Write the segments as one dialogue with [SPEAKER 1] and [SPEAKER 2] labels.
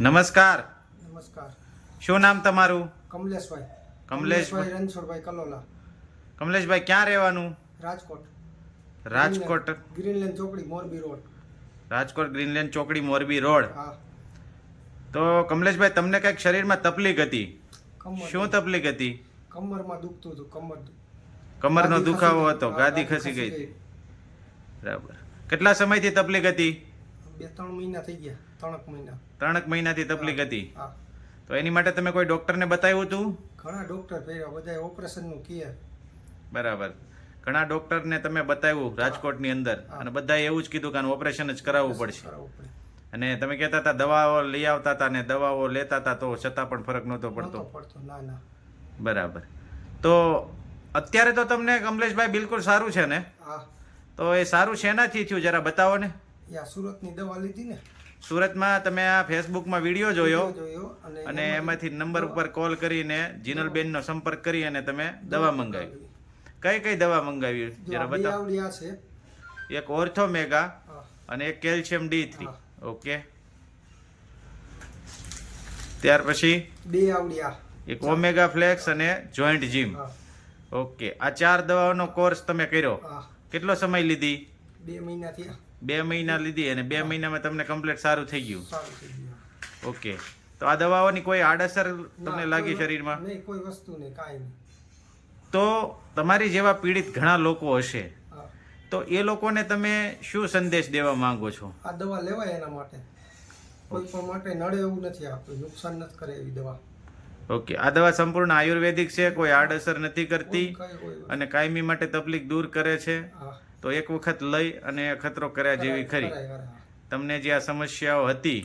[SPEAKER 1] નમસ્કાર.
[SPEAKER 2] નમસ્કાર.
[SPEAKER 1] શું નામ તમારું?
[SPEAKER 2] કમલેશભાઈ.
[SPEAKER 1] કમલેશભાઈ.
[SPEAKER 2] રણછોડભાઈ કલોલા.
[SPEAKER 1] કમલેશભાઈ ક્યાં રહેવાનું?
[SPEAKER 2] રાજકોટ.
[SPEAKER 1] રાજકોટ.
[SPEAKER 2] ગ્રીનલેન્ડ ચોકડી મોરબી રોડ.
[SPEAKER 1] રાજકોટ ગ્રીનલેન્ડ ચોકડી મોરબી રોડ.
[SPEAKER 2] હા.
[SPEAKER 1] તો કમલેશભાઈ તમને કંઈક શરીરમાં તકલીફ હતી? શું તકલીફ હતી?
[SPEAKER 2] કમરમાં દુખતું હતું કમર
[SPEAKER 1] કમરનો દુખાવો હતો ગાદી ખસી ગઈ. બરાબર. કેટલા સમયથી તકલીફ હતી?
[SPEAKER 2] બે ત્રણ મહિના થઈ ગયા ત્રણક મહિના.
[SPEAKER 1] ત્રણેક મહિનાથી તકલીફ હતી?
[SPEAKER 2] હા.
[SPEAKER 1] તો એની માટે તમે કોઈ ડોક્ટરને બતાવ્યું હતું?
[SPEAKER 2] ઘણા ડોક્ટર ફેર્યા બધા ઓપરેશનનું કહે
[SPEAKER 1] બરાબર. ઘણા ડોક્ટરને તમે બતાવ્યું રાજકોટની અંદર. અને બધાએ એવું જ કીધું કે આનું ઓપરેશન જ કરાવવું પડશે. અને તમે કહેતા હતા દવાઓ લઈ આવતા હતા ને દવાઓ લેતા હતા તો છતાં પણ ફરક નહોતો પડતો.
[SPEAKER 2] પડતો ના ના.
[SPEAKER 1] બરાબર. તો અત્યારે તો તમને કમલેશભાઈ બિલકુલ સારું છે ને?
[SPEAKER 2] હા.
[SPEAKER 1] તો એ સારું શેનાથી થયું જરા બતાવો ને?
[SPEAKER 2] યા સુરતની દવા લીધી ને?
[SPEAKER 1] સુરતમાં તમે આ ફેસબુકમાં વીડિયો જોયો
[SPEAKER 2] અને
[SPEAKER 1] એમાંથી નંબર ઉપર કોલ કરીને જીનલબેનનો સંપર્ક કરી અને તમે દવા મંગાવી. કઈ કઈ દવા મંગાવી?
[SPEAKER 2] જો
[SPEAKER 1] જરા બતાવો.
[SPEAKER 2] આવડી આ છે.
[SPEAKER 1] એક ઓર્થો અને એક કેલ્શિયમ ડી થ્રી. ઓકે. ત્યાર પછી?
[SPEAKER 2] બે
[SPEAKER 1] એક ઓમેગા ફ્લેક્સ અને જોઈન્ટ જીમ. ઓકે. આ ચાર દવાઓનો કોર્સ તમે કર્યો. કેટલો સમય લીધી?
[SPEAKER 2] બે મહિના થયા.
[SPEAKER 1] બે મહિના લીધી અને બે મહિનામાં તમને કમ્પ્લીટ સારું થઈ ગયું. ઓકે. તો આ દવાઓની કોઈ આડઅસર તમને લાગી શરીરમાં?
[SPEAKER 2] નહીં કોઈ વસ્તુ નહીં કાંઈ નહીં.
[SPEAKER 1] તો તમારી જેવા પીડિત ઘણા લોકો હશે. તો એ લોકોને તમે શું સંદેશ દેવા માંગો છો?
[SPEAKER 2] આ દવા લેવાય એના માટે. કોઈ પણ માટે નડે એવું નથી આપતું નુકસાન નથી કરે એવી દવા.
[SPEAKER 1] ઓકે. આ દવા સંપૂર્ણ આયુર્વેદિક છે કોઈ આડઅસર નથી કરતી અને કાયમી માટે તકલીફ દૂર કરે છે?
[SPEAKER 2] હા.
[SPEAKER 1] તો એક વખત લઈ અને ખતરો કર્યા જેવી ખરી. તમને જે આ સમસ્યાઓ હતી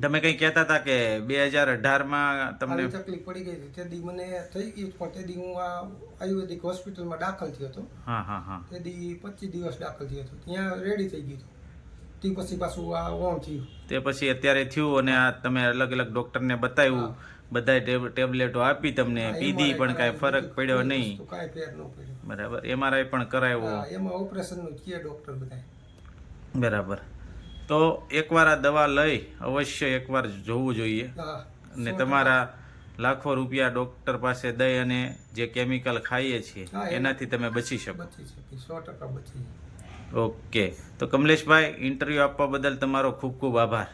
[SPEAKER 1] તમે કંઈ કહેતા હતા કે બે હજાર અઢારમાં તમને
[SPEAKER 2] તકલીફ પડી ગઈ હતી. દી મને થઈ ગયું પણ તેથી હું આ આયુર્વેદિક હોસ્પિટલમાં દાખલ થયો હતો.
[SPEAKER 1] હા હા હા.
[SPEAKER 2] દી પચીસ દિવસ દાખલ થયો હતો. ત્યાં રેડી થઈ ગયું તે પછી પાછું આ ઓન થયું.
[SPEAKER 1] તે પછી અત્યારે થયું અને આ તમે અલગ અલગ ડોક્ટરને બતાવ્યું. બધાય ટેબ્લેટો આપી તમને. પીધી પણ કાંઈ ફરક પડ્યો નહીં.
[SPEAKER 2] કાંઈ ફેર ન પડ્યો.
[SPEAKER 1] બરાબર. એમઆરઆઈ પણ કરાવ્યો.
[SPEAKER 2] એમાં ઓપરેશનનું કે ડોક્ટર બધા
[SPEAKER 1] બરાબર. તો એકવાર આ દવા લઈ અવશ્ય એકવાર જોવું જોઈએ. અને તમારા લાખો રૂપિયા ડોક્ટર પાસે દઈ અને જે કેમિકલ ખાઈએ છીએ એનાથી તમે
[SPEAKER 2] બચી શકો. સો ટકા બચી
[SPEAKER 1] ઓકે. તો કમલેશભાઈ ઇન્ટરવ્યૂ આપવા બદલ તમારો ખૂબ ખૂબ આભાર.